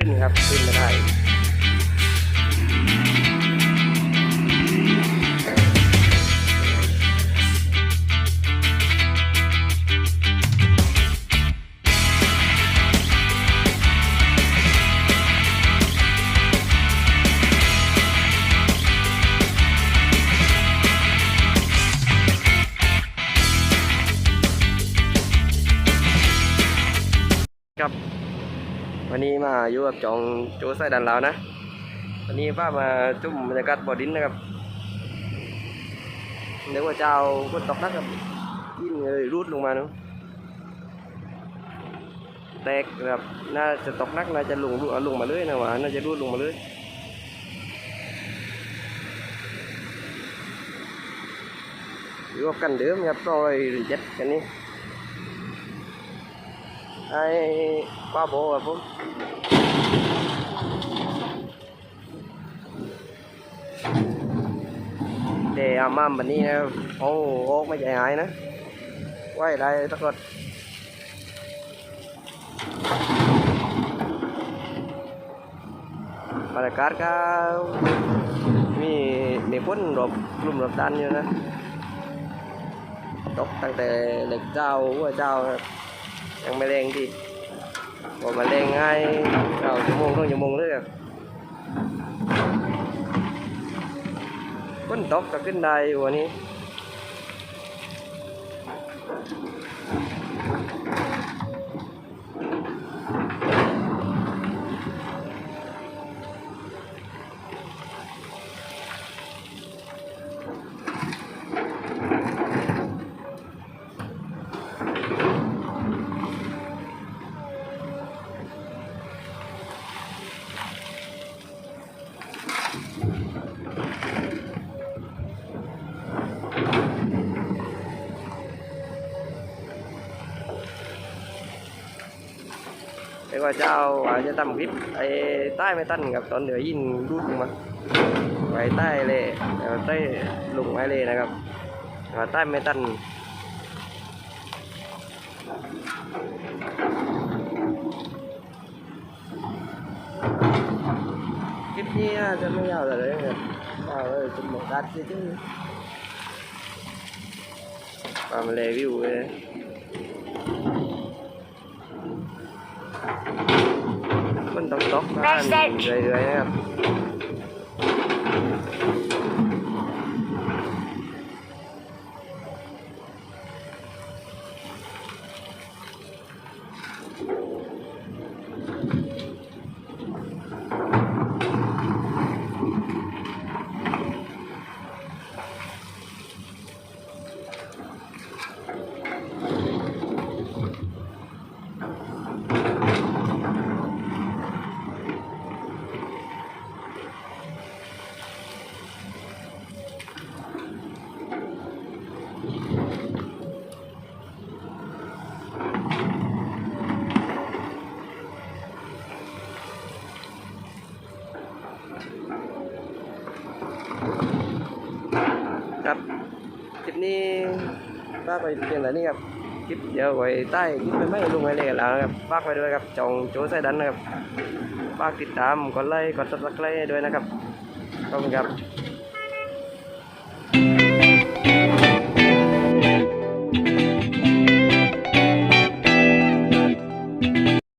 ขึ้นครับ ขึ้นไม่ได้ วันนี้มาอยู่กับจองโจไส้ดันลาวนะ วันนี้ป้ามาจุ่มบรรยากาศบ่อดินนะครับเดี๋ยวว่าเจ้าก็ตกนักครับยินเลยรูดลงมาเนาะแตกแบบน่าจะตกนักน่าจะลงลงมาเลยนะวาน่าจะรูดลงมาเลยอยู่กับกันเดิมครับรอยเจ็ดกันนี้ ไอ้ป้าโบครับผมเดี๋ยวมาแบบนี้นะโอ้โอ้ไม่ใจหายนะไหวได้ตะกดบรรยากาศก็มีมีฝนรบกลุ่มรบดันอยู่นะตกตั้งแต่เล็กเจ้าหัวเจ้า ยังไม่แรงดีบอกมาแรงง่ายเราชั่วโมงต้องชั่วโมงเลยครับฝนตกก็ขึ้นได้วันนี้ ไอ้ว่าเจ้าอาจจะทำคลิปไอ้ใต้ไม่ตั้นกับตอน เดี๋ยวยินรูดลงมาไว้ใต้เลยเครับคลิปนี้ป้ากไปเพียงแต่นี้ครับคลิปเดี๋ยวไว้ใต้คลิปไปไม่ลงไว้เลยแล้วครับฝากไปด้วยครับจองโจ้ใส่ดันนะครับฝากติดตามกดไลค์กดซับสไครต์ด้วยนะครับขอบคุณครับ